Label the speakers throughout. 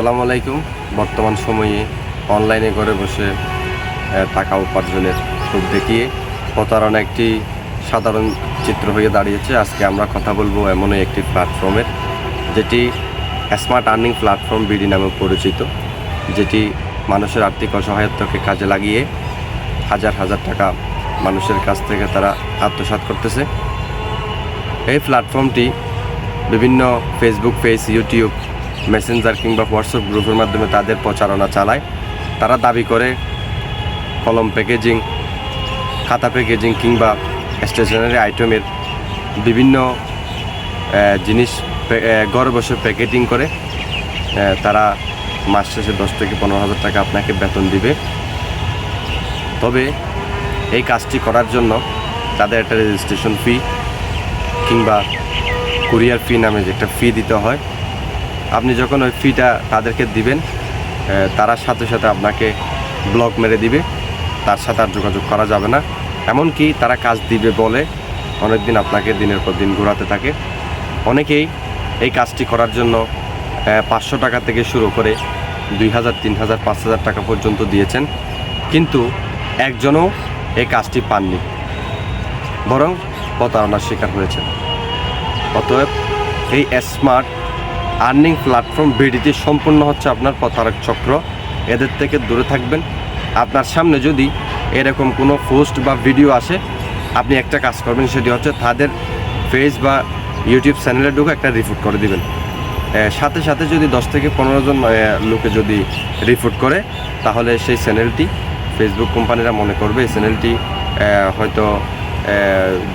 Speaker 1: আসসালামু আলাইকুম। বর্তমান সময়ে অনলাইনে ঘরে বসে টাকা উপার্জনের রূপ দেখিয়ে প্রতারণা একটি সাধারণ চিত্র হয়ে দাঁড়িয়েছে। আজকে আমরা কথা বলব এমনই একটি প্ল্যাটফর্মের, যেটি স্মার্ট আর্নিং প্ল্যাটফর্ম বিডি নামে পরিচিত, যেটি মানুষের আর্থিক অসহায়তাকে কাজে লাগিয়ে হাজার হাজার টাকা মানুষের কাছ থেকে তারা আত্মসাৎ করতেছে। এই প্ল্যাটফর্মটি বিভিন্ন ফেসবুক পেজ ইউটিউব মেসেঞ্জার কিংবা হোয়াটসঅ্যাপ গ্রুপের মাধ্যমে তাদের প্রচারণা চালায়। তারা দাবি করে কলম প্যাকেজিং, খাতা প্যাকেজিং কিংবা স্টেশনারি আইটেমের বিভিন্ন জিনিস ঘরে বসে প্যাকেটিং করে তারা মাস শেষে দশ থেকে পনেরো হাজার টাকা আপনাকে বেতন দিবে। তবে এই কাজটি করার জন্য তাদের একটা রেজিস্ট্রেশন ফি কিংবা কুরিয়ার ফি নামে যে একটা ফি দিতে হয়। আপনি যখন ওই ফিটা তাদেরকে দিবেন তারা সাথে সাথে আপনাকে ব্লক মেরে দিবে। তার সাথে আর যোগাযোগ করা যাবে না। এমনকি তারা কাজ দিবে বলে অনেক দিন আপনাকে দিনের পর দিন ঘোরাতে থাকে। অনেকেই এই কাজটি করার জন্য পাঁচশো টাকা থেকে শুরু করে দুই হাজার, তিন হাজার, পাঁচ হাজার টাকা পর্যন্ত দিয়েছেন। কিন্তু একজনও এই কাজটি পাননি। বরং প্রতারণার শিকার হয়েছে অতএব এই স্মার্ট আর্নিং প্ল্যাটফর্ম বিডিটি সম্পূর্ণ হচ্ছে আপনার প্রতারক চক্র। এদের থেকে দূরে থাকবেন। আপনার সামনে যদি এরকম কোনো পোস্ট বা ভিডিও আসে, আপনি একটা কাজ করবেন, সেটি হচ্ছে তাদের ফেস বা ইউটিউব চ্যানেলে ঢুকে একটা রিপোর্ট করে দিবেন। সাথে সাথে যদি দশ থেকে পনেরো জন লোকে যদি রিপোর্ট করে, তাহলে সেই চ্যানেলটি ফেসবুক কোম্পানিরা মনে করবে, এই চ্যানেলটি হয়তো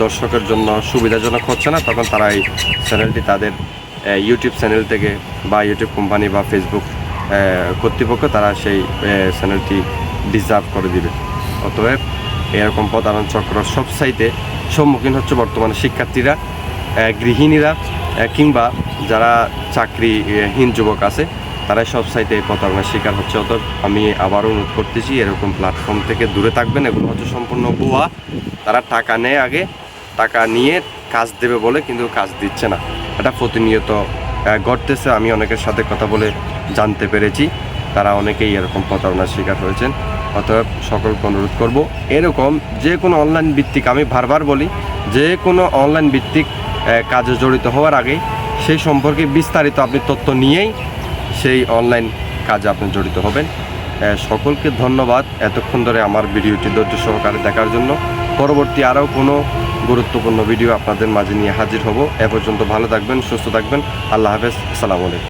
Speaker 1: দর্শকের জন্য সুবিধাজনক হচ্ছে না, তখন তারা এই চ্যানেলটি তাদের ইউটিউব চ্যানেল থেকে বা ইউটিউব কোম্পানি বা ফেসবুক কর্তৃপক্ষ তারা সেই চ্যানেলটি ডিজার্ভ করে দিবে। অতএব এরকম প্রতারণ চক্র সব সাইতে সম্মুখীন হচ্ছে বর্তমানে শিক্ষার্থীরা গৃহিণীরা কিংবা যারা চাকরিহীন যুবক আছে, তারাই সব সাইটে প্রতারণার শিকার হচ্ছে। অত আমি আবারও অনুরোধ করতেছি, এরকম প্ল্যাটফর্ম থেকে দূরে থাকবেন। এগুলো হচ্ছে সম্পূর্ণ ভুয়া। তারা টাকা নেয় আগে, টাকা নিয়ে কাজ দেবে বলে, কিন্তু কাজ দিচ্ছে না। এটা প্রতিনিয়ত ঘটতেছে। আমি অনেকের সাথে কথা বলে জানতে পেরেছি। তারা অনেকেই এরকম প্রতারণার শিকার হয়েছেন। অতএব সকলকে অনুরোধ করব, এরকম যে কোনো অনলাইন ভিত্তিক, আমি বারবার বলি, যে কোনো অনলাইন ভিত্তিক কাজে জড়িত হওয়ার আগে সেই সম্পর্কে বিস্তারিত আপনি তথ্য নিয়েই সেই অনলাইন কাজে আপনি জড়িত হবেন। সকলকে ধন্যবাদ এতক্ষণ ধরে আমার ভিডিওটি ধৈর্য সহকারে দেখার জন্য। পরবর্তী আরও কোনো গুরুত্বপূর্ণ ভিডিও আপনাদের মাঝে নিয়ে হাজির হব। এ পর্যন্ত ভালো থাকবেন, সুস্থ থাকবেন। আল্লাহ হাফেজ। আসসালামু আলাইকুম।